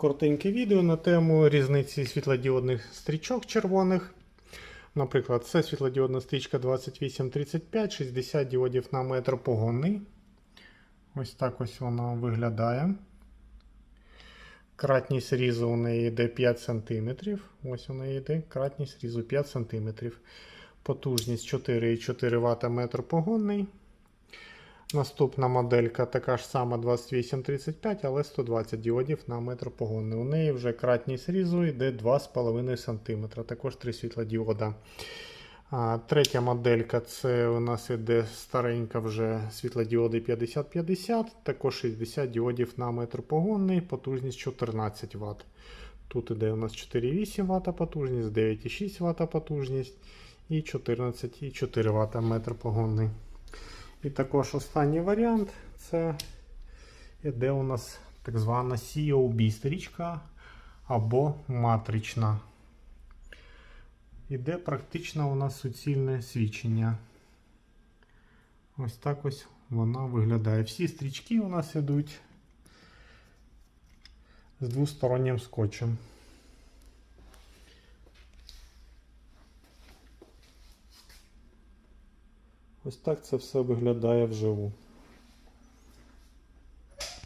коротеньке відео на тему різниці світлодіодних стрічок червоних. Наприклад, це світлодіодна стрічка 2835, 60 діодів на метр погонний. Ось так ось вона виглядає. Кратність різу у неї йде 5 см. Ось неї йде кратність різу 5 см. Потужність 4,4 Вт метр погонний. Наступна моделька така ж сама 2835, але 120 діодів на метр погонний. У неї вже кратність різу йде 2,5 см. Також 3 світлодіода. А, третя моделька це у нас іде старенька вже світлодіоди 5050, також 60 діодів на метр погонний, потужність 14 Вт. Тут іде у нас 4,8 Вт потужність, 9,6 Вт потужність і 14,4 Вт метр погонний. І також останній варіант це іде у нас так звана COB стрічка або матрична. Іде практично у нас суцільне свічення. Ось так ось вона виглядає. Всі стрічки у нас йдуть з двостороннім скотчем. Ось так це все виглядає вживу.